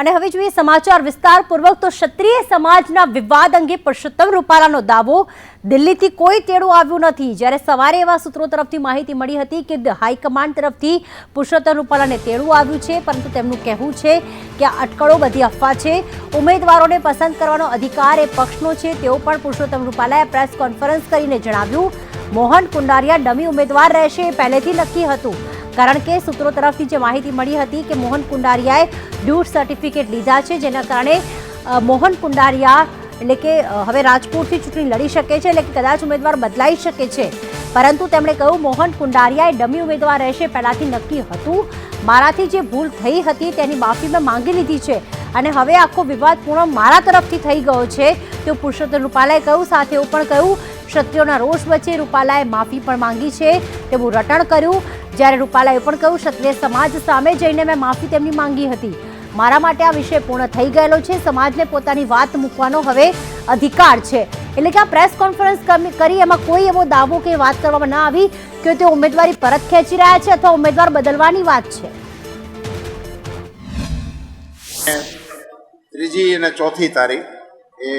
અને હવે જોઈએ સમાચાર વિસ્તારપૂર્વક, તો ક્ષત્રિય સમાજના વિવાદ અંગે પુરુષોત્તમ રૂપાલાનો દાવો. દિલ્હીથી કોઈ તેડું આવ્યું નથી. જ્યારે સવારે એવા સૂત્રો તરફથી માહિતી મળી હતી કે હાઈકમાન્ડ તરફથી પુરુષોત્તમ રૂપાલાને તેડું આવ્યું છે, પરંતુ તેમનું કહેવું છે કે આ અટકળો બધી અફવા છે. ઉમેદવારોને પસંદ કરવાનો અધિકાર એ પક્ષનો છે તેવું પણ પુરુષોત્તમ રૂપાલાએ પ્રેસ કોન્ફરન્સ કરીને જણાવ્યું. મોહન કુંડારિયા ડમી ઉમેદવાર રહેશે એ પહેલેથી નક્કી હતું. કારણ કે સૂત્રો તરફથી જે માહિતી મળી હતી કે મોહન કુંડારિયાએ ડ્યુટ સર્ટિફિકેટ લીધા છે, જેના કારણે મોહન કુંડારિયા એટલે કે હવે રાજકોટથી ચૂંટણી લડી શકે છે એટલે કે કદાચ ઉમેદવાર બદલાઈ શકે છે. પરંતુ તેમણે કહ્યું, મોહન કુંડારિયાએ ડમી ઉમેદવાર રહેશે, પહેલાંથી નક્કી હતું. મારાથી જે ભૂલ થઈ હતી તેની માફી મેં માંગી લીધી છે. અને હવે આખો વિવાદ પૂર્ણ મારા તરફથી થઈ ગયો છે. તો પુરુષોત્તમ રૂપાલાએ કહ્યું, સાથે એવું પણ કહ્યું, ક્ષત્રિયોના રોષ વચ્ચે રૂપાલાએ માફી પણ માંગી છે. તેવું રટણ કર્યું. જ્યારે રૂપાલાએ પણ કહ્યું ક્ષત્રિય સમાજ સામે જઈને મેં માફી તેમની માંગી હતી. મારા માટે આ વિષય પૂર્ણ થઈ ગયેલો છે. સમાજને પોતાની વાત મૂકવાનો હવે અધિકાર છે. એટલે કે આ પ્રેસ કોન્ફરન્સ કરી એમાં કોઈ એવો દાવો કે વાત કરવામાં ના આવી કે તે ઉમેદવારી પરત ખેંચી રહ્યા છે અથવા ઉમેદવાર બદલવાની વાત છે. ત્રીજી અને ચોથી તારીખ એ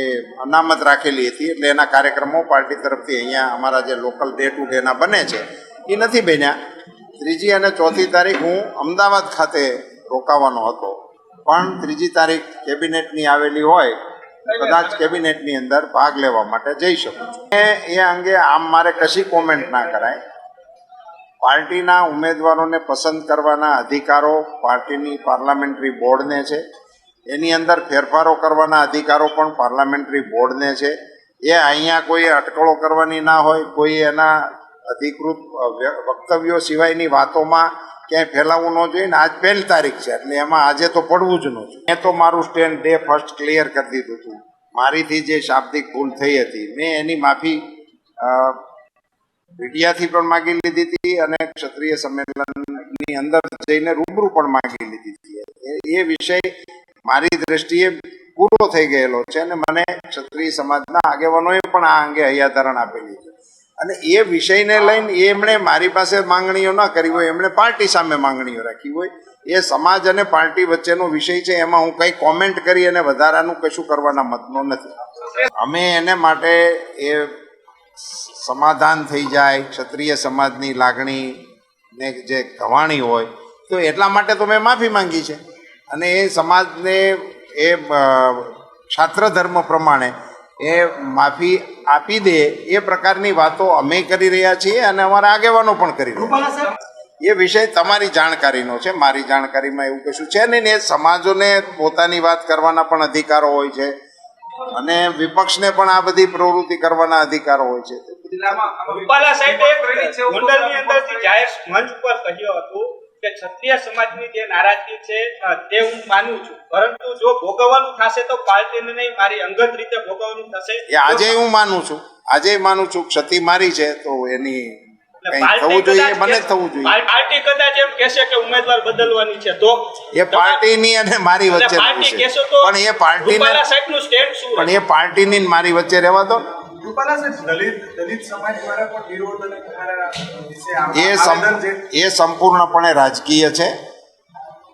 અનામત રાખેલી હતી એટલે એના કાર્યક્રમો પાર્ટી તરફથી અહીંયા અમારા જે લોકલ ડે ટુ ડેના બને છે, એ નથી બન્યા. ત્રીજી અને ચોથી તારીખ હું અમદાવાદ ખાતે રોકાવાનો હતો. પણ ત્રીજી તારીખ કેબિનેટની આવેલી હોય, કદાચ કેબિનેટની અંદર ભાગ લેવા માટે જઈ શકું છું. એ અંગે આમ મારે કશી કોમેન્ટ ના કરાય. પાર્ટીના ઉમેદવારોને પસંદ કરવાના અધિકારો પાર્ટીની પાર્લામેન્ટરી બોર્ડને છે. એની અંદર ફેરફારો કરવાના અધિકારો પણ પાર્લામેન્ટરી બોર્ડને છે. એ અહીંયા કોઈ અટકળો કરવાની ના હોય, કોઈ એના અધિકૃત વક્તવ્યો સિવાયની વાતોમાં ક્યાંય ફેલાવવું ન જોઈએ ને આજ પહેલી તારીખ છે, એટલે એમાં આજે તો પડવું જ ન જોઈએ. મેં તો મારું સ્ટેન્ડ ડે ફર્સ્ટ ક્લિયર કરી દીધું હતું. મારીથી જે શાબ્દિક ભૂલ થઈ હતી, મેં એની માફી મીડિયાથી પણ માગી લીધી હતી અને ક્ષત્રિય સંમેલનની અંદર જઈને રૂબરૂ પણ માગી લીધી હતી. એ વિષય મારી દ્રષ્ટિએ પૂરો થઈ ગયેલો છે અને મને ક્ષત્રિય સમાજના આગેવાનોએ પણ આ અંગે હૈયાધારણ આપેલી છે. અને એ વિષયને લઈને એમણે મારી પાસે માંગણીઓ ના કરી હોય, એમણે પાર્ટી સામે માંગણીઓ રાખી હોય. એ સમાજ અને પાર્ટી વચ્ચેનો વિષય છે, એમાં હું કંઈ કોમેન્ટ કરી અને વધારાનું કશું કરવાના મતનો નથી. અમે એને માટે એ સમાધાન થઈ જાય, ક્ષત્રિય સમાજની લાગણી ને જે કવાણી હોય, તો એટલા માટે તો મેં માફી માંગી છે. અને એ સમાજને એ છાત્ર ધર્મ પ્રમાણે એ માફી આપી દે એ પ્રકારની વાતો અમે કરી રહ્યા છીએ અને અમારા આગેવાનો પણ કરી રહ્યા છે. એ વિષય તમારી જાણકારીનો છે મારી જાણકારીમાં એવું કશું છે નહીં ને એ સમાજોને પોતાની વાત કરવાના પણ અધિકારો હોય છે અને વિપક્ષને પણ આ બધી પ્રવૃત્તિ કરવાના અધિકારો હોય છે રૂપાલા સાહેબે મંડળની અંદરથી જાહેર મંચ પર કહ્યું હતું કે ક્ષત્રિય સમાજની જે નારાજગી છે તે હું માનું છું. પરંતુ જો ભોગવવાનું થશે તો પાર્ટીને નહીં મારી અંગત રીતે ભોગવવાનું થશે. એ આજે હું માનું છું. આજે માનું છું ક્ષતિ મારી છે તો એની થવું જોઈએ મને થવું જોઈએ. પાર્ટી કદાચ એમ કહેશે કે ઉમેદવાર બદલવાની છે તો એ પાર્ટીની અને મારી વચ્ચે પણ એ પાર્ટીને પણ એ પાર્ટીની ને મારી વચ્ચે રહેવા દો. એ એ સંપૂર્ણપણે રાજકીય છે.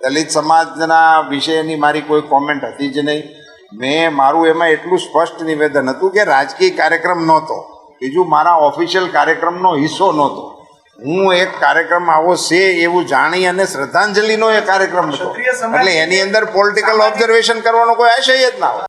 દલિત સમાજના વિષયની મારી કોઈ કોમેન્ટ હતી જ નહીં. મેં મારું એમાં એટલું સ્પષ્ટ નિવેદન હતું કે રાજકીય કાર્યક્રમ નહોતો. બીજું મારા ઓફિશિયલ કાર્યક્રમનો હિસ્સો નહોતો. હું એક કાર્યક્રમ આવો છે એવું જાણી અને શ્રદ્ધાંજલિનો એ કાર્યક્રમ હતો. એટલે એની અંદર પોલિટિકલ ઓબ્ઝર્વેશન કરવાનો કોઈ આશય જ ના હોય.